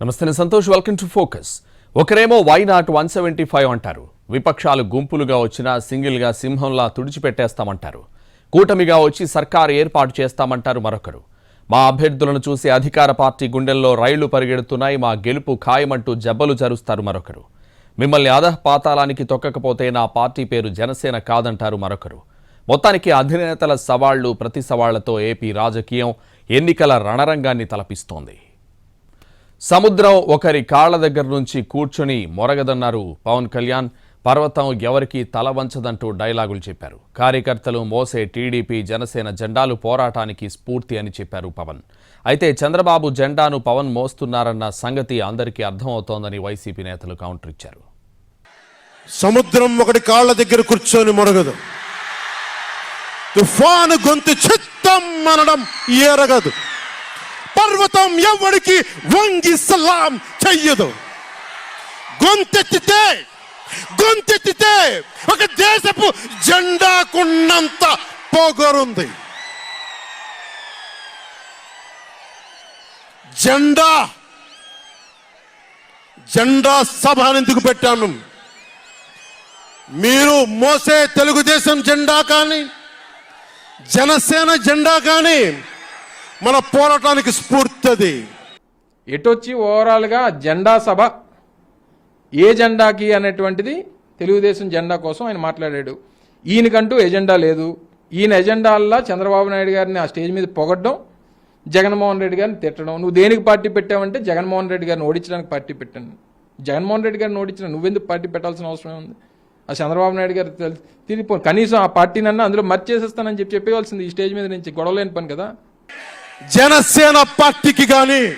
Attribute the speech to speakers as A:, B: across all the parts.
A: నమస్తే నేను Santosh welcome to focus. ఒకరేమో why not one seventy five అంటారు. విపక్షాలు గుంపులుగా వచ్చినా సింగిల్గా సింహంలా తుడిచిపెట్టేస్తామంటారు. కూటమిగా వచ్చి సర్కారు ఏర్పాటు చేస్తామంటారు మరొకరు. మా అభ్యర్థులను చూసి అధికార పార్టీ గుండెల్లో రైళ్ళు పరిగెడుతున్నాయి మా గెలుపు ఖాయమంటూ జబ్బలు జరుస్తారు మరొకరు. మిమ్మల్ని అధః పాతాళానికి తొక్కకపోతే నా పార్టీ పేరు జనసేన కాదంటారు మరొకరు. మొత్తానికి అధినేతల సవాళ్ళు ప్రతి సవాళ్ళతో ఏపీ రాజకీయం ఎన్నికల రణరంగాన్ని తలపిస్తోంది. సముద్రం ఒకరి కాళ్ళ దగ్గర నుంచి కూర్చొని మొరగదన్నారు పవన్ కళ్యాణ్. పర్వతం ఎవరికీ తల వంచదంటూ డైలాగులు చెప్పారు. కార్యకర్తలు మోసే టీడీపీ జనసేన జెండాలు పోరాటానికి స్ఫూర్తి అని చెప్పారు పవన్. అయితే చంద్రబాబు జెండాను పవన్ మోస్తున్నారన్న సంగతి అందరికీ అర్థమవుతోందని వైసీపీ నేతలు కౌంటర్ ఇచ్చారు.
B: సముద్రం ఒకటి కాళ్ళ దగ్గర కూర్చొని మొరగదు. తుఫాను గొంతు చిత్తం అనడం ఎరగదు పర్వతం ఎవడికి వంగి సలాం చెయ్యదు. గొంతెత్తితే గొంతెత్తితే ఒక దేశపు జెండాకున్నంత పొగరుంది. జెండా జెండా సభ ఎందుకు పెట్టాను? మీరు మోసే తెలుగుదేశం జెండా కానీ జనసేన జెండా కానీ మన పోరాటానికి స్ఫూర్తి
C: ఎటొచ్చి ఓవరాల్గా జెండా సభ? ఏ జెండాకి అనేటువంటిది తెలుగుదేశం జెండా కోసం ఆయన మాట్లాడాడు. ఈయనకంటూ ఎజెండా లేదు. ఈయన ఎజెండాల్లో చంద్రబాబు నాయుడు గారిని ఆ స్టేజ్ మీద పొగడ్డం జగన్మోహన్ రెడ్డి గారిని తిట్టడం. నువ్వు దేనికి పార్టీ పెట్టావంటే జగన్మోహన్ రెడ్డి గారిని ఓడించడానికి పార్టీ పెట్టాను. జగన్మోహన్ రెడ్డి గారిని ఓడించిన నువ్వెందుకు పార్టీ పెట్టాల్సిన అవసరం ఉంది ఆ చంద్రబాబు నాయుడు గారు తెలిసి తిరిగిపో కనీసం ఆ పార్టీనన్నా అందులో మర్చేసేస్తానని చెప్పి చెప్పేవాల్సింది ఈ స్టేజ్ మీద నుంచి. గొడవలేని పని కదా.
B: జనసేన పార్టీకి కానీ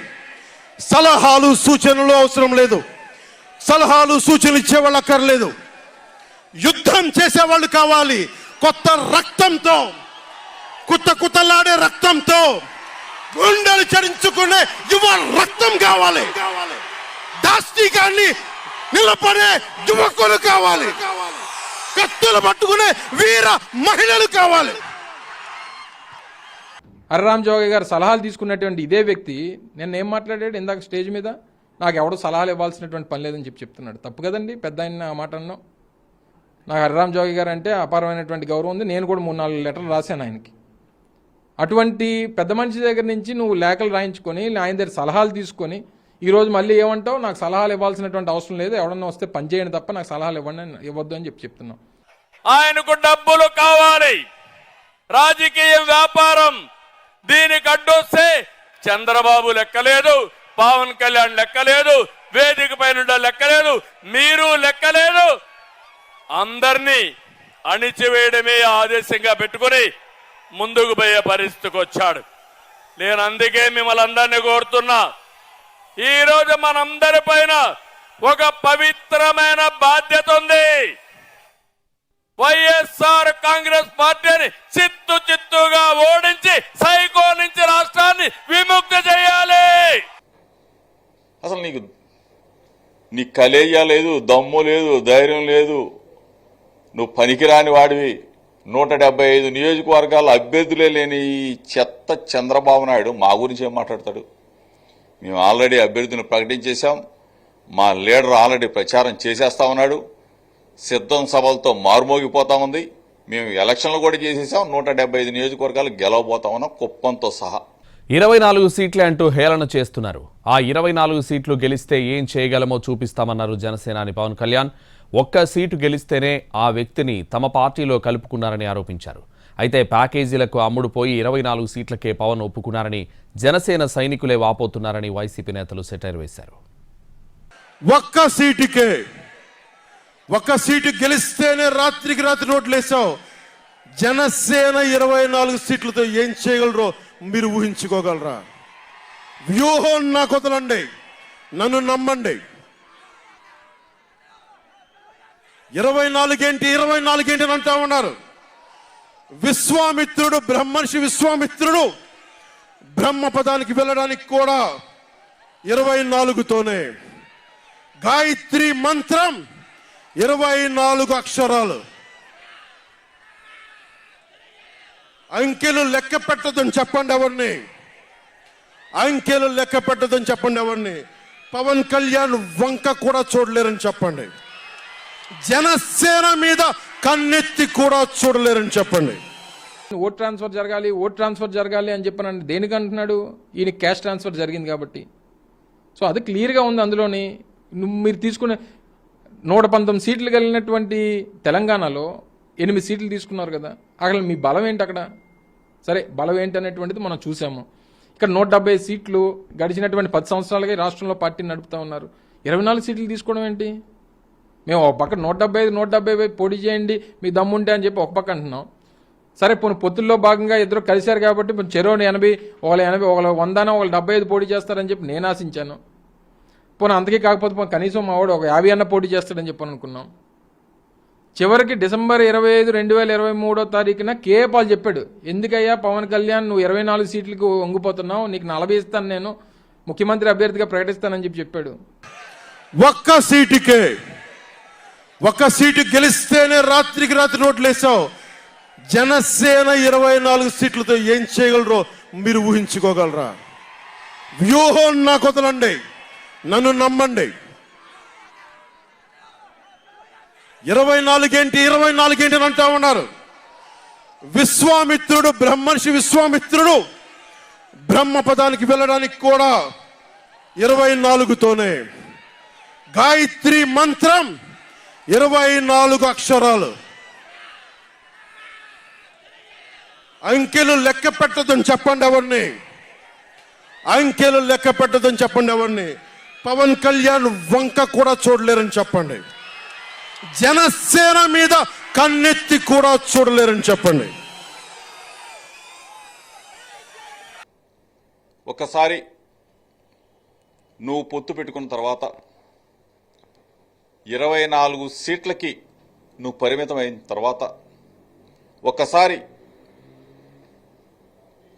B: సలహాలు సూచనలు అవసరం లేదు. సలహాలు సూచనలు ఇచ్చేవాళ్ళు అక్కర్లేదు. యుద్ధం చేసేవాళ్ళు కావాలి. కొత్త రక్తంతో కుత్త కుత్తలాడే రక్తంతో గుండెలు చరించుకునే యువ రక్తం కావాలి. దాష్టికాన్ని నిలబడే యువకులు కావాలి. కత్తులు పట్టుకునే వీర మహిళలు కావాలి.
C: హరిరామ్ జోగి గారు సలహాలు తీసుకున్నటువంటి ఇదే వ్యక్తి నేను ఏం మాట్లాడాడు ఇందాక స్టేజ్ మీద? నాకు ఎవడో సలహాలు ఇవ్వాల్సినటువంటి పని లేదని చెప్పి చెప్తున్నాడు. తప్పు కదండి పెద్ద ఆయన ఆ మాట అన్నాం నాకు హరిరామ్ జోగి గారు అంటే అపారమైనటువంటి గౌరవం ఉంది. నేను కూడా మూడు నాలుగు లెటర్లు రాశాను ఆయనకి. అటువంటి పెద్ద మనిషి దగ్గర నుంచి నువ్వు లేఖలు రాయించుకొని ఆయన దగ్గర సలహాలు తీసుకొని ఈరోజు మళ్ళీ ఏమంటావు? నాకు సలహాలు ఇవ్వాల్సినటువంటి అవసరం లేదు. ఎవడన్నా వస్తే పని చేయండి తప్ప నాకు సలహాలు ఇవ్వండి ఇవ్వద్దు అని చెప్పి చెప్తున్నాం
D: ఆయనకు డబ్బులు కావాలి. రాజకీయ వ్యాపారం దీనికి అడ్డొస్తే చంద్రబాబు లెక్కలేదు పవన్ కళ్యాణ్ లెక్కలేదు వేదిక పైన లెక్కలేదు మీరు లెక్కలేదు. అందరినీ అణిచివేయడమే ఆదేశంగా పెట్టుకుని ముందుకు పోయే పరిస్థితికి వచ్చాడు. నేను అందుకే మిమ్మల్ని అందరినీ కోరుతున్నా. ఈ రోజు మనందరి పైన ఒక పవిత్రమైన బాధ్యత ఉంది. వైఎస్ఆర్ కాంగ్రెస్ పార్టీని చిత్తు చిత్తుగా ఓడించి సైకో నుంచి రాష్ట్రాన్ని విముక్తి చేయాలి
E: అసలు నీకు నీ కలేజా లేదు దమ్ము లేదు ధైర్యం లేదు. నువ్వు పనికిరాని వాడివి. నూట డెబ్బై ఐదు నియోజకవర్గాల అభ్యర్థులే లేని ఈ చెత్త చంద్రబాబు నాయుడు మా గురించి ఏం మాట్లాడతాడు? మేము ఆల్రెడీ అభ్యర్థిని ప్రకటించేశాం. మా లీడర్ ఆల్రెడీ ప్రచారం చేసేస్తా ఉన్నాడు. సిద్ధం సభలతో మారుమోగిపోతా ఉంది. మేము ఎలక్షన్లు కూడా చేసేసాం. నూట డెబ్బై ఐదు నియోజకవర్గాలు గెలవబోతా ఉన్నాం కుప్పంతో సహా.
A: ఇరవై నాలుగు సీట్లే అంటూ హేళన చేస్తున్నారు. ఆ ఇరవై నాలుగు సీట్లు గెలిస్తే ఏం చేయగలమో చూపిస్తామన్నారు జనసేనాని పవన్ కళ్యాణ్. ఒక్క సీటు గెలిస్తేనే ఆ వ్యక్తిని తమ పార్టీలో కలుపుకున్నారని ఆరోపించారు. అయితే ప్యాకేజీలకు అమ్ముడు పోయి ఇరవై నాలుగు సీట్లకే పవన్ ఒప్పుకున్నారని జనసేన సైనికులే వాపోతున్నారని వైసీపీ నేతలు సెటైర్ వేశారు.
B: ఒక్క సీటుకే ఒక్క సీటు గెలిస్తేనే రాత్రికి రాత్రి నోట్లు వేసావు జనసేన ఇరవై నాలుగు సీట్లతో ఏం చేయగలరో మీరు ఊహించుకోగలరా? వ్యూహం నాకు వదలండి నన్ను నమ్మండి. ఇరవై నాలుగేంటి ఇరవై నాలుగేంటి అని అంటా ఉన్నారు. విశ్వామిత్రుడు బ్రహ్మర్షి విశ్వామిత్రుడు బ్రహ్మ పదానికి వెళ్ళడానికి కూడా ఇరవై నాలుగుతోనే. గాయత్రి మంత్రం ఇరవై నాలుగు అక్షరాలు. అంకెలు లెక్క పెట్టదని చెప్పండి ఎవరిని? అంకెలు లెక్క పెట్టదని చెప్పండి ఎవరిని? పవన్ కళ్యాణ్ వంక కూడా చూడలేరని చెప్పండి. జనసేన మీద కన్నెత్తి కూడా చూడలేరని చెప్పండి.
C: ఓట్ ట్రాన్స్ఫర్ జరగాలి ఓట్ ట్రాన్స్ఫర్ జరగాలి అని చెప్పానండి దేనికి అంటున్నాడు? ఈయన క్యాష్ ట్రాన్స్ఫర్ జరిగింది కాబట్టి. సో అది క్లియర్గా ఉంది అందులోని. నువ్వు మీరు తీసుకునే నూట పంతొమ్మిది సీట్లు కలిగినటువంటి తెలంగాణలో ఎనిమిది సీట్లు తీసుకున్నారు కదా. అక్కడ మీ బలం ఏంటి అక్కడ? సరే బలం ఏంటి అనేటువంటిది మనం చూసాము. ఇక్కడ నూట డెబ్బై సీట్లు గడిచినటువంటి పది సంవత్సరాలుగా రాష్ట్రంలో పార్టీని నడుపుతా ఉన్నారు. ఇరవై నాలుగు సీట్లు తీసుకోవడం ఏంటి? మేము ఒక పక్క నూట డెబ్బై ఐదు నూట డెబ్బై ఐదు పోటీ చేయండి మీ దమ్ముంటే అని చెప్పి ఒక పక్క అంటున్నాం. సరే పోనీ పొత్తుల్లో భాగంగా ఇద్దరు కలిశారు కాబట్టి చెరువుని చెరోని ఎనభై ఒకళ్ళు ఎనభై ఒకళ్ళు వందన ఒకళ్ళు డెబ్బై ఐదు పోటీ చేస్తారని చెప్పి నేను ఆశించాను. పోనీ అంతకీ కాకపోతే కనీసం మావాడు ఒక యాభై అన్న పోటీ చేస్తాడని చెప్పి అనుకున్నాం. చివరికి డిసెంబర్ ఇరవై ఐదు రెండు వేల ఇరవై మూడో తారీఖున కేపాల్ చెప్పాడు. ఎందుకయ్యా పవన్ కళ్యాణ్ నువ్వు ఇరవై నాలుగు సీట్లకు వంగిపోతున్నావు నీకు నలభై ఇస్తాను నేను ముఖ్యమంత్రి అభ్యర్థిగా ప్రకటిస్తానని చెప్పి చెప్పాడు.
B: ఒక్క సీటుకే ఒక్క సీటు గెలిస్తేనే రాత్రికి రాత్రి నోట్లు వేసావు జనసేన ఇరవై నాలుగు సీట్లతో ఏం చేయగలరో మీరు ఊహించుకోగలరా? వ్యూహం నాకు వదలండి నన్ను నమ్మండి. ఇరవై నాలుగేంటి ఇరవై నాలుగేంటి అని అంటా ఉన్నారు. విశ్వామిత్రుడు బ్రహ్మర్షి విశ్వామిత్రుడు బ్రహ్మ పదానికి వెళ్ళడానికి కూడా ఇరవై నాలుగుతోనే. గాయత్రి మంత్రం ఇరవై నాలుగు అక్షరాలు. అంకెలు లెక్క పెట్టదని చెప్పండి ఎవరిని? అంకెలు లెక్క పెట్టదని చెప్పండి ఎవరిని? పవన్ కళ్యాణ్ వంక కూడా చూడలేరని చెప్పండి. జనసేన మీద కన్నెత్తి కూడా చూడలేరని చెప్పండి.
E: ఒకసారి నువ్వు పొత్తు పెట్టుకున్న తర్వాత ఇరవై నాలుగు సీట్లకి నువ్వు పరిమితం అయిన తర్వాత ఒకసారి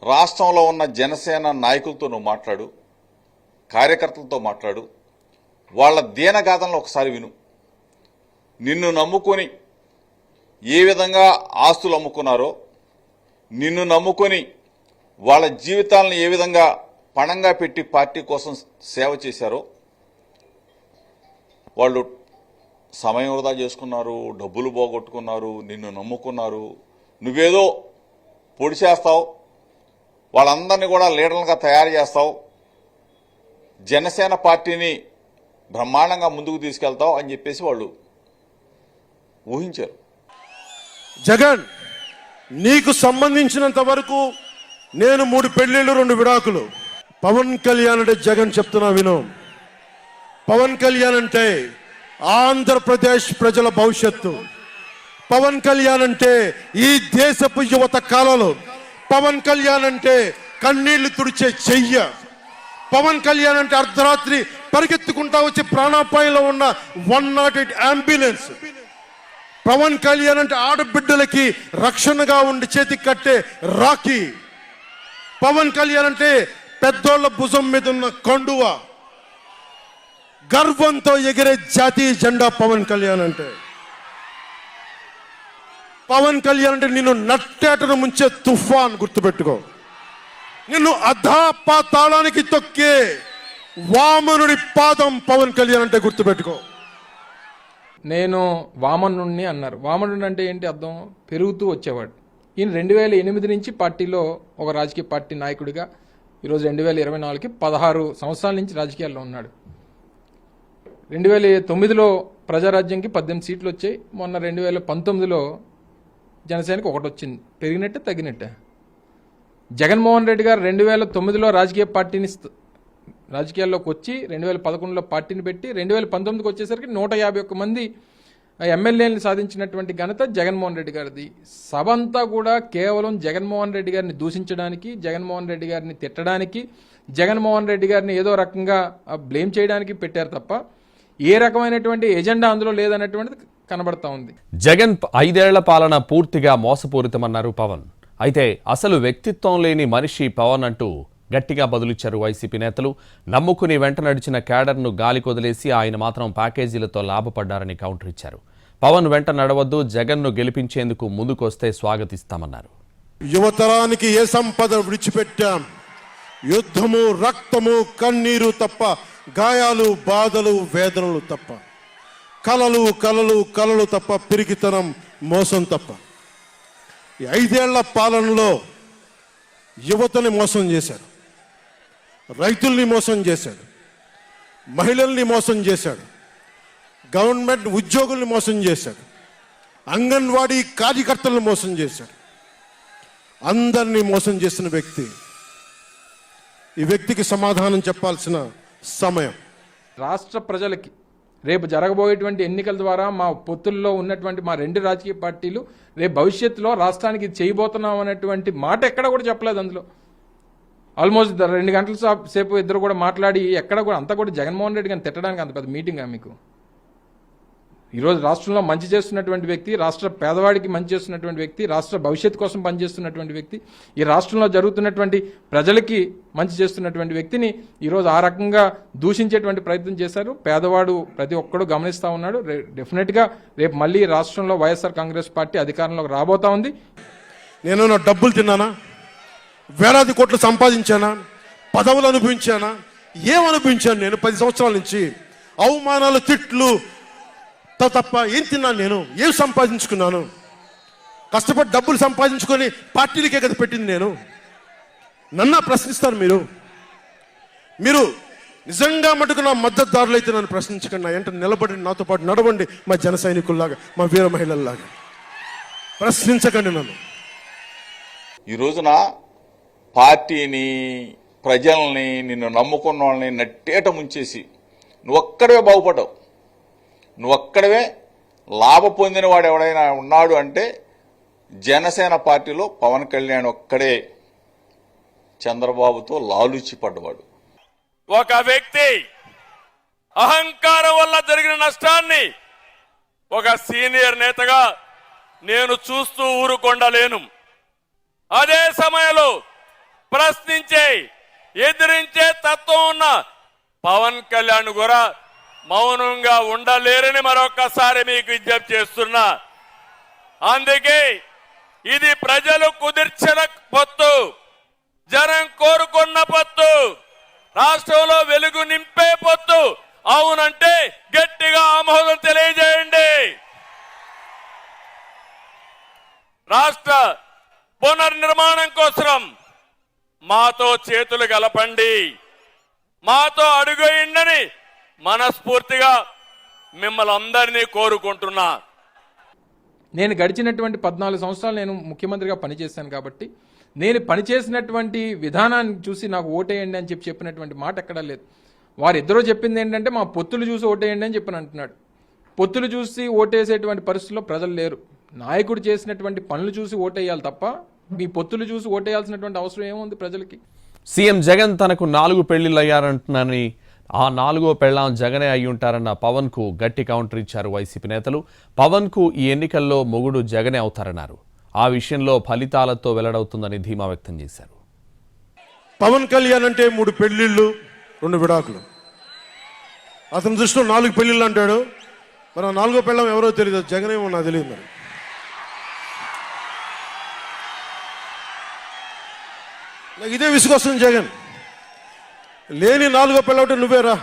E: రాష్ట్రంలో ఉన్న జనసేన నాయకులతో నువ్వు మాట్లాడు కార్యకర్తలతో మాట్లాడు వాళ్ళ దీనగాథంలో ఒకసారి విను. నిన్ను నమ్ముకొని ఏ విధంగా ఆస్తులు అమ్ముకున్నారో నిన్ను నమ్ముకొని వాళ్ళ జీవితాలను ఏ విధంగా పణంగా పెట్టి పార్టీ కోసం సేవ చేశారో వాళ్ళు సమయం వృధా చేసుకున్నారు డబ్బులు పోగొట్టుకున్నారు నిన్ను నమ్ముకున్నారు నువ్వేదో పొడి చేస్తావు వాళ్ళందరినీ కూడా లీడర్లుగా తయారు చేస్తావు జనసేన పార్టీని బ్రహ్మాండంగా ముందుకు తీసుకెళ్తావు అని చెప్పేసి వాళ్ళు ఊహించారు.
B: జగన్ నీకు సంబంధించినంత వరకు నేను మూడు పెళ్ళిళ్ళు రెండు విడాకులు. పవన్ కళ్యాణ్ అంటే జగన్ చెప్తున్నా విను. పవన్ కళ్యాణ్ అంటే ఆంధ్రప్రదేశ్ ప్రజల భవిష్యత్తు. పవన్ కళ్యాణ్ అంటే ఈ దేశపు యువత కాలంలో. పవన్ కళ్యాణ్ అంటే కన్నీళ్ళు తుడిచే చెయ్య. పవన్ కళ్యాణ్ అంటే అర్ధరాత్రి పరిగెత్తుకుంటా వచ్చి ప్రాణాపాయంలో ఉన్న one nought eight ambulance. Pavan Kalyan అంటే ఆడబిడ్డలకి రక్షణగా ఉండి చేతికి కట్టే రాఖీ. పవన్ కళ్యాణ్ అంటే పెద్దోళ్ళ భుజం మీద ఉన్న కండువ. గర్వంతో ఎగిరే జాతీయ జెండా పవన్ కళ్యాణ్ అంటే. పవన్ కళ్యాణ్ అంటే నిన్ను నట్టేటను ముంచే తుఫాన్ గుర్తుపెట్టుకో. నిన్ను అధాపాతాళానికి తొక్కే వామనుడి పాదం పవన్ కళ్యాణ్ అంటే గుర్తుపెట్టుకో.
C: నేను వామనుణ్ణి అన్నారు. వామనుడు అంటే ఏంటి అర్థం? పెరుగుతూ వచ్చేవాడు. ఈయన రెండు వేల ఎనిమిది నుంచి పార్టీలో ఒక రాజకీయ పార్టీ నాయకుడిగా ఈరోజు రెండు వేల ఇరవై నాలుగుకి పదహారు సంవత్సరాల నుంచి రాజకీయాల్లో ఉన్నాడు. రెండు వేల తొమ్మిదిలో ప్రజారాజ్యంకి పద్దెనిమిది సీట్లు వచ్చాయి. మొన్న రెండు వేల పంతొమ్మిదిలో జనసేనకి ఒకటి వచ్చింది. పెరిగినట్టే తగ్గినట్టే. జగన్మోహన్ రెడ్డి గారు రెండు వేల తొమ్మిదిలో రాజకీయ పార్టీని రాజకీయాల్లోకి వచ్చి రెండు వేల పదకొండులో పార్టీని పెట్టి రెండు వేల పంతొమ్మిదికి వచ్చేసరికి నూట యాభై ఒక్క మంది ఎమ్మెల్యేలను సాధించినటువంటి ఘనత జగన్మోహన్ రెడ్డి గారిది. సభ అంతా కూడా కేవలం జగన్మోహన్ రెడ్డి గారిని దూషించడానికి జగన్మోహన్ రెడ్డి గారిని తిట్టడానికి జగన్మోహన్ రెడ్డి గారిని ఏదో రకంగా బ్లేమ్ చేయడానికి పెట్టారు తప్ప ఏ రకమైనటువంటి ఎజెండా అందులో లేదన్నటువంటిది కనబడతా ఉంది.
A: జగన్ ఐదేళ్ళ పాలన పూర్తిగా మోసపూరితమన్నారు పవన్. అయితే అసలు వ్యక్తిత్వం లేని మనిషి పవన్ అంటూ గట్టిగా బదులిచ్చారు వైసీపీ నేతలు. నమ్ముకుని వెంట నడిచిన క్యాడర్ను గాలి కొదిలేసి ఆయన మాత్రం ప్యాకేజీలతో లాభపడ్డారని కౌంటర్ ఇచ్చారు. పవన్ వెంట నడవద్దు జగన్ను గెలిపించేందుకు ముందుకొస్తే స్వాగతిస్తామన్నారు.
B: యువతరానికి ఏ సంపద విడిచిపెట్టాం? యుద్ధము రక్తము కన్నీరు తప్ప గాయాలు బాధలు వేదనలు తప్ప. కలలు కలలు కలలు తప్ప పిరికితనం మోసం తప్ప. ఐదేళ్ళ పాలనలో యువతని మోసం చేశారు. రైతుల్ని మోసం చేశాడు. మహిళల్ని మోసం చేశాడు. గవర్నమెంట్ ఉద్యోగుల్ని మోసం చేశాడు. అంగన్వాడీ కార్యకర్తలను మోసం చేశాడు. అందరినీ మోసం చేసిన వ్యక్తి. ఈ వ్యక్తికి సమాధానం చెప్పాల్సిన సమయం.
C: రాష్ట్ర ప్రజలకి రేపు జరగబోయేటువంటి ఎన్నికల ద్వారా మా పొత్తుల్లో ఉన్నటువంటి మా రెండు రాజకీయ పార్టీలు రేపు భవిష్యత్తులో రాష్ట్రానికి చేయబోతున్నాం అనేటువంటి మాట ఎక్కడ కూడా చెప్పలేదు అందులో. ఆల్మోస్ట్ ద- రెండు గంటల సేపు ఇద్దరు కూడా మాట్లాడి ఎక్కడ కూడా అంతా కూడా జగన్మోహన్ రెడ్డి గారిని తిట్టడానికి అంత పెద్ద మీటింగ్ మీకు? ఈరోజు రాష్ట్రంలో మంచి చేస్తున్నటువంటి వ్యక్తి రాష్ట్ర పేదవాడికి మంచి చేస్తున్నటువంటి వ్యక్తి రాష్ట్ర భవిష్యత్తు కోసం పనిచేస్తున్నటువంటి వ్యక్తి ఈ రాష్ట్రంలో జరుగుతున్నటువంటి ప్రజలకి మంచి చేస్తున్నటువంటి వ్యక్తిని ఈరోజు ఆ రకంగా దూషించేటువంటి ప్రయత్నం చేశారు. పేదవాడు ప్రతి ఒక్కడు గమనిస్తూ ఉన్నాడు. డెఫినెట్గా రేపు మళ్ళీ రాష్ట్రంలో వైఎస్ఆర్ కాంగ్రెస్ పార్టీ అధికారంలోకి రాబోతా ఉంది.
B: నేను డబ్బులు తిన్నానా? వేలాది కోట్లు సంపాదించానా? పదవులు అనుభవించానా? ఏం అనుభవించాను నేను పది సంవత్సరాల నుంచి? అవమానాలు తిట్లు త- తప్ప ఏం తిన్నాను నేను? ఏం సంపాదించుకున్నాను? కష్టపడి డబ్బులు సంపాదించుకొని పార్టీలకే కదా పెట్టింది నేను? నన్న ప్రశ్నిస్తారు మీరు. మీరు నిజంగా మటుకు నా మద్దతుదారులు అయితే నన్ను ప్రశ్నించకండి. నా ఎంట నిలబడి నాతో పాటు నడవండి మా జన సైనికుల్లాగా మా వీర మహిళల్లాగా. ప్రశ్నించకండి నన్ను.
E: ఈ రోజున పార్టీని ప్రజల్ని నిన్ను నమ్ముకున్న వాళ్ళని నట్టేట ముంచేసి నువ్వొక్కడవే బాగుపడవు నువ్వొక్కడవే లాభ పొందిన వాడు ఎవడైనా ఉన్నాడు అంటే జనసేన పార్టీలో పవన్ కళ్యాణ్ ఒక్కడే చంద్రబాబుతో లాలుచి పడ్డవాడు.
D: ఒక వ్యక్తి అహంకారం వల్ల జరిగిన నష్టాన్ని ఒక సీనియర్ నేతగా నేను చూస్తూ ఊరుకొండలేను. అదే సమయంలో ప్రశ్నించే ఎదిరించే తత్వం ఉన్న పవన్ కళ్యాణ్ కూడా మౌనంగా ఉండలేరని మరొకసారి మీకు విజ్ఞప్తి చేస్తున్నా. అందుకే ఇది ప్రజలు కుదిర్చిన పొత్తు జనం కోరుకున్న పొత్తు రాష్ట్రంలో వెలుగు నింపే పొత్తు. అవునంటే గట్టిగా ఆమోదం తెలియజేయండి. రాష్ట్ర పునర్నిర్మాణం కోసం మాతో చేతులు గలపండి. మాతో అడుగుయండని మనస్ఫూర్తిగా మిమ్మల్ని అందరినీ కోరుకుంటున్నా.
C: నేను గడిచినటువంటి పద్నాలుగు సంవత్సరాలు నేను ముఖ్యమంత్రిగా పనిచేశాను కాబట్టి నేను పనిచేసినటువంటి విధానాన్ని చూసి నాకు ఓటేయండి అని చెప్పి చెప్పినటువంటి మాట ఎక్కడా లేదు. వారిద్దరూ చెప్పింది ఏంటంటే మా పొత్తులు చూసి ఓటేయండి అని చెప్పని అంటున్నాడు. పొత్తులు చూసి ఓటేసేటువంటి పరిస్థితుల్లో ప్రజలు లేరు. నాయకుడు చేసినటువంటి పనులు చూసి ఓటేయాలి తప్ప మీ పొత్తులు చూసి ఓటేయాల్సినటువంటి అవసరం ఏముంది ప్రజలకి?
A: సీఎం జగన్ తనకు నాలుగు పెళ్ళిళ్ళు అయ్యారంటున్నారని ఆ నాలుగో పెళ్ళాం జగనే అయి ఉంటారన్న పవన్కు గట్టి కౌంటర్ ఇచ్చారు వైసీపీ నేతలు. పవన్కు ఈ ఎన్నికల్లో మొగుడు జగనే అవుతారన్నారు. ఆ విషయంలో ఫలితాలతో వెల్లడవుతుందని ధీమా వ్యక్తం చేశారు.
B: పవన్ కళ్యాణ్ అంటే మూడు పెళ్ళిళ్ళు రెండు విడాకులు. అతని దృష్టిలో నాలుగు పెళ్ళిళ్ళు అంటాడు. మరి ఆ నాలుగో పెళ్ళం ఎవరో తెలియదు జగన్ నాకు తెలియదు మరి. నాకు ఇదే విసుగొస్తుంది జగన్. లేని నాలుగో పెళ్ళ నువ్వేరా?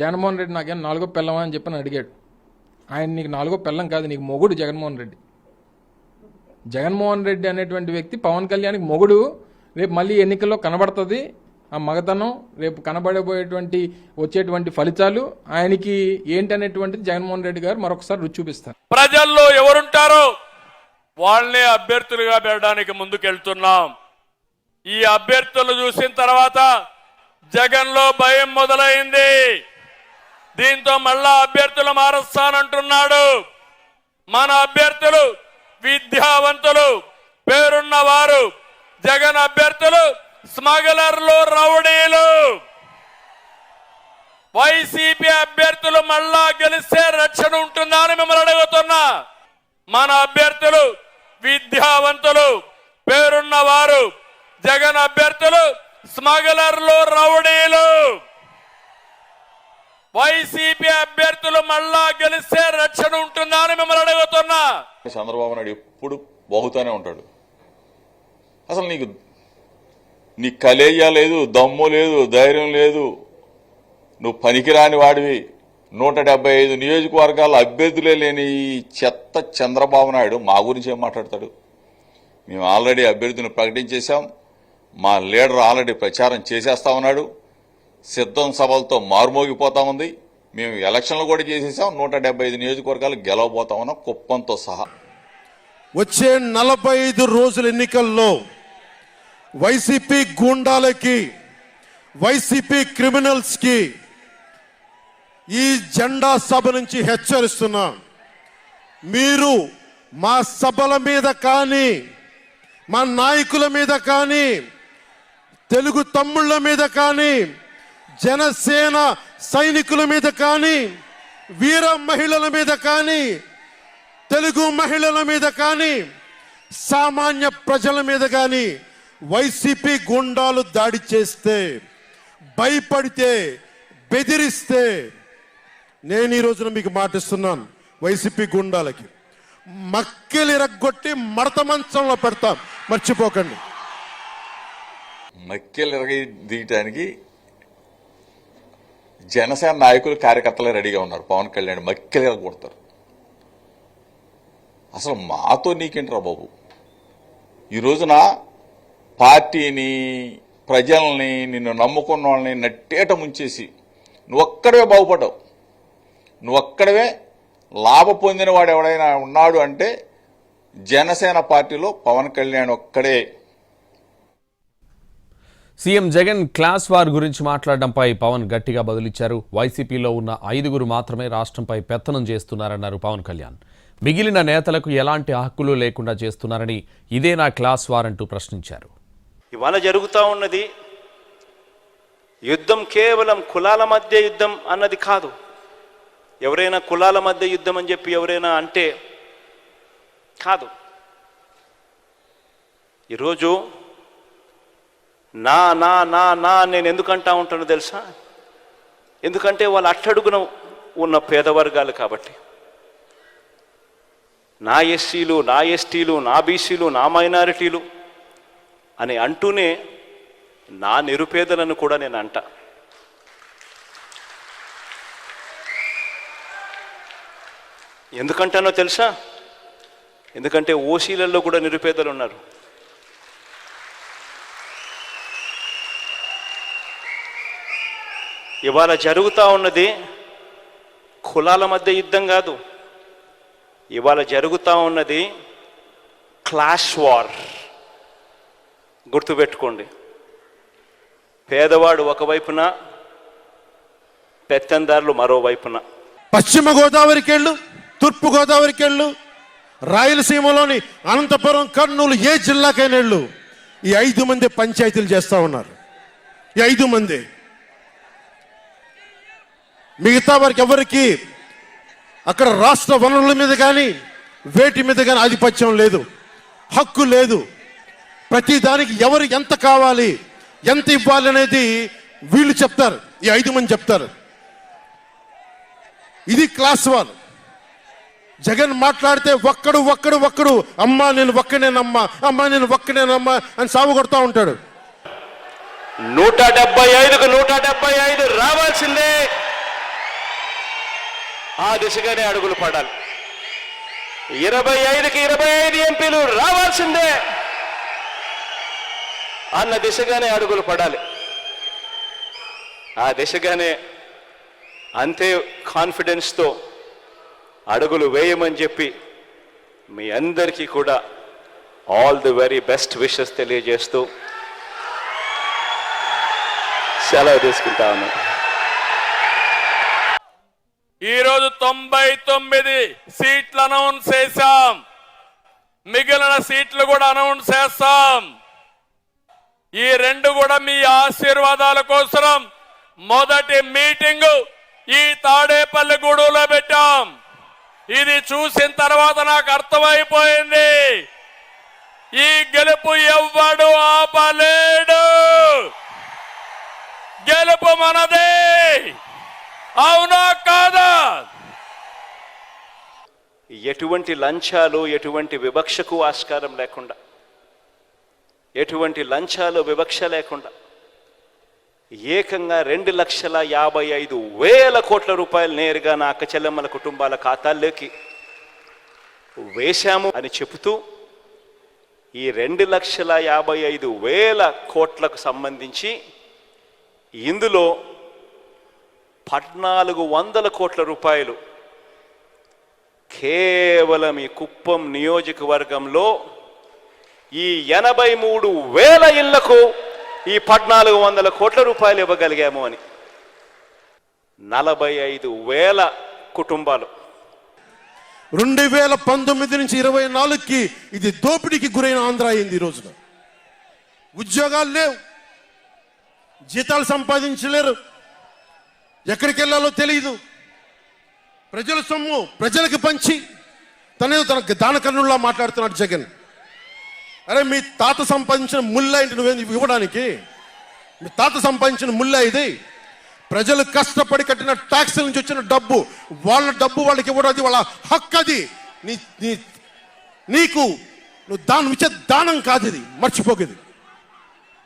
C: జగన్మోహన్ రెడ్డి నాకేం నాలుగో పెళ్ళమా అని చెప్పని అడిగాడు. ఆయన నీకు నాలుగో పెళ్ళం కాదు నీకు మొగుడు జగన్మోహన్ రెడ్డి. జగన్మోహన్ రెడ్డి అనేటువంటి వ్యక్తి పవన్ కళ్యాణ్కి మొగుడు. రేపు మళ్ళీ ఎన్నికల్లో కనబడుతుంది ఆ మగతనం. రేపు కనబడబోయేటువంటి వచ్చేటువంటి ఫలితాలు. ఆయనకి ఏంటనేటువంటిది జగన్మోహన్ రెడ్డి గారు మరొకసారి రుచి చూపిస్తారు.
D: ప్రజల్లో ఎవరుంటారో వాళ్ళనే అభ్యర్థులుగా పెట్టడానికి ముందుకెళ్తున్నాం. ఈ అభ్యర్థులు చూసిన తర్వాత జగన్లో భయం మొదలైంది. దీంతో మళ్ళా అభ్యర్థులు మారుస్తానంటున్నాడు మన అభ్యర్థులు విద్యావంతులు పేరున్న వారు జగన్ అభ్యర్థులు స్మగ్లర్లు రౌడీలు. వైసీపీ అభ్యర్థులు మళ్ళా గెలిస్తే రక్షణ ఉంటుందా అని మిమ్మల్ని అడుగుతున్నా. మన అభ్యర్థులు విద్యావంతులు పేరున్న వారు జగన్ అభ్యర్థులు స్మగ్లర్లు రౌడీలు. వైసీపీ అభ్యర్థులు మళ్ళా గెలిస్తే రక్షణ ఉంటుందా అని మిమ్మల్ని అడుగుతున్నా.
E: చంద్రబాబు నాయుడు ఎప్పుడు బాగుతానే ఉంటాడు. అసలు నీకు నీ కలేయ లేదు దమ్ము లేదు ధైర్యం లేదు. నువ్వు పనికిరాని వాడివి. నూట డెబ్బై ఐదు నియోజకవర్గాల అభ్యర్థులే లేని ఈ చెత్త చంద్రబాబు నాయుడు మా గురించి ఏం మాట్లాడతాడు? మేము ఆల్రెడీ అభ్యర్థిని ప్రకటించేశాం. మా లీడర్ ఆల్రెడీ ప్రచారం చేసేస్తా ఉన్నాడు. సిద్ధం సభలతో మారుమోగిపోతా ఉంది. మేము ఎలక్షన్లు కూడా చేసేసాం నూట డెబ్బై ఐదు నియోజకవర్గాలు గెలవబోతా ఉన్నాం కుప్పంతో సహా.
B: వచ్చే నలభై ఐదు రోజుల ఎన్నికల్లో వైసీపీ గూండాలకి వైసీపీ క్రిమినల్స్కి ఈ జెండా సభ నుంచి హెచ్చరిస్తున్నా. మీరు మా సభల మీద కానీ మా నాయకుల మీద కానీ తెలుగు తమ్ముళ్ళ మీద కానీ జనసేన సైనికుల మీద కానీ వీర మహిళల మీద కానీ తెలుగు మహిళల మీద కానీ సామాన్య ప్రజల మీద కానీ వైసీపీ గుండాలు దాడి చేస్తే భయపడితే బెదిరిస్తే నేను ఈ రోజున మీకు మాటిస్తున్నాను. వైసీపీ గుండాలకి. మక్కిలి ఇరగ్గొట్టి మడత మంచంలో పెడతాం. మర్చిపోకండి.
E: మక్కిలు ఇరగ దిగటానికి జనసేన నాయకులు కార్యకర్తలే రెడీగా ఉన్నారు. పవన్ కళ్యాణ్ మక్కెలు ఎరగొడతారు అసలు మాతో నీకేంట్రా బాబు? ఈ రోజున పార్టీని ప్రజల్ని నిన్ను నమ్ముకున్న వాళ్ళని నట్టేట ముంచేసి నువ్వొక్కడవే బాగుపడ్డావు. నువ్వొక్కడవే. లాభ పొందిన వాడు ఎవడైనా ఉన్నాడు అంటే జనసేన పార్టీలో పవన్ కళ్యాణ్ ఒక్కడే.
A: సీఎం జగన్ క్లాస్ వార్ గురించి మాట్లాడడంపై పవన్ గట్టిగా బదులిచ్చారు. వైసీపీలో ఉన్న ఐదుగురు మాత్రమే రాష్ట్రంపై పెత్తనం చేస్తున్నారన్నారు పవన్ కళ్యాణ్. మిగిలిన నేతలకు ఎలాంటి హక్కులు లేకుండా చేస్తున్నారని ఇదే నా క్లాస్ వార్ అంటూ ప్రశ్నించారు.
F: ఇవాళ జరుగుతూ ఉన్నది యుద్ధం కేవలం కులాల మధ్య యుద్ధం అన్నది కాదు. ఎవరైనా కులాల మధ్య యుద్ధం అని చెప్పి ఎవరైనా అంటే కాదు. ఈరోజు నా నా నా నా నేను ఎందుకంటా ఉంటానో తెలుసా? ఎందుకంటే వాళ్ళు అట్టడుగున ఉన్న పేద వర్గాలు కాబట్టి. నా ఎస్సీలు నా ఎస్టీలు నా బీసీలు నా మైనారిటీలు అని అంటూనే నా నిరుపేదలను కూడా నేను అంటా. ఎందుకంటానో తెలుసా? ఎందుకంటే ఓసీలలో కూడా నిరుపేదలు ఉన్నారు. ఇవాళ జరుగుతూ ఉన్నది కులాల మధ్య యుద్ధం కాదు. ఇవాళ జరుగుతూ ఉన్నది క్లాష్ వార్. గుర్తుపెట్టుకోండి. పేదవాడు ఒకవైపున పెత్తందారులు మరోవైపున.
B: పశ్చిమ గోదావరికి వెళ్ళు. తూర్పుగోదావరికి వెళ్ళు రాయలసీమలోని అనంతపురం కర్నూలు ఏ జిల్లాకైనా వెళ్ళు. ఈ ఐదు మంది పంచాయతీలు చేస్తా ఉన్నారు. ఈ ఐదు మంది. మిగతా వారికి ఎవరికి అక్కడ రాష్ట్ర వనరుల మీద కానీ వేటి మీద కానీ ఆధిపత్యం లేదు. హక్కు లేదు. ప్రతి దానికి ఎవరు ఎంత కావాలి ఎంత ఇవ్వాలి అనేది వీళ్ళు చెప్తారు. ఈ ఐదు మంది చెప్తారు. ఇది క్లాస్ వాళ్ళు జగన్ మాట్లాడితే ఒక్కడు ఒక్కడు ఒక్కడు అమ్మా నేను ఒక్కనేనమ్మా అమ్మా నేను ఒక్కనేనమ్మా అని సాగు కొడుతూ ఉంటాడు.
F: నూట డెబ్బై ఐదుకు నూట డెబ్బై ఐదు రావాల్సిందే. ఆ దిశగానే అడుగులు పడాలి. ఇరవై ఐదుకి ఇరవై ఐదు ఎంపీలు రావాల్సిందే. అన్న దిశగానే అడుగులు పడాలి. ఆ దిశగానే అంతే కాన్ఫిడెన్స్తో అడుగులు వేయమని చెప్పి మీ అందరికీ కూడా all the very best wishes తెలియజేస్తూ సెలవు
D: తీసుకుంటాము ఈరోజు తొంభై తొమ్మిది సీట్లు అనౌన్స్ చేశాం. మిగిలిన సీట్లు కూడా అనౌన్స్ చేస్తాం. ఈ రెండు కూడా మీ ఆశీర్వాదాల కోసం మొదటి మీటింగ్ ఈ తాడేపల్లి గూడూలో పెట్టాం. ఇది చూసిన తర్వాత నాకు అర్థమైపోయింది. ఈ గెలుపు ఎవ్వడు ఆపలేడు. గెలుపు మనదే. అవునా కాదా?
F: ఎటువంటి లంచాలు ఎటువంటి వివక్షకు ఆస్కారం లేకుండా ఎటువంటి లంచాలు వివక్ష లేకుండా ఏకంగా రెండు లక్షల యాభై ఐదు వేల కోట్ల రూపాయలు నేరుగా నా అక్క చెల్లెమ్మల కుటుంబాల ఖాతాల్లోకి వేశాము అని చెబుతూ ఈ రెండు లక్షల యాభై ఐదు వేల కోట్లకు సంబంధించి ఇందులో పద్నాలుగు వందల కోట్ల రూపాయలు కేవలం ఈ కుప్పం నియోజకవర్గంలో ఈ ఎనభై మూడు వేల ఇళ్ళకు ఈ పద్నాలుగు వందల కోట్ల రూపాయలు ఇవ్వగలిగాము అని. నలభై ఐదు వేల కుటుంబాలు.
B: రెండు వేల పంతొమ్మిది నుంచి ఇరవై నాలుగుకి ఇది దోపిడీకి గురైన ఆంధ్ర అయింది ఈ రోజున. ఉద్యోగాలు లేవు. జీతాలు సంపాదించలేరు. ఎక్కడికి వెళ్ళాలో తెలియదు ప్రజల సొమ్ము ప్రజలకు పంచి తనేదో తన దానకర్ణుల్లా మాట్లాడుతున్నాడు జగన్. అరే మీ తాత సంపాదించిన ముళ్ళ ఏంటి నువ్వేం ఇవ్వడానికి? మీ తాత సంపాదించిన ముల్ల ఇది. ప్రజలు కష్టపడి కట్టిన ట్యాక్స్ నుంచి వచ్చిన డబ్బు వాళ్ళ డబ్బు వాళ్ళకి ఇవ్వడం అది వాళ్ళ హక్కు అది. నీ నీ నీకు నువ్వు దానం ఇచ్చే దానం కాదు ఇది మర్చిపోకేది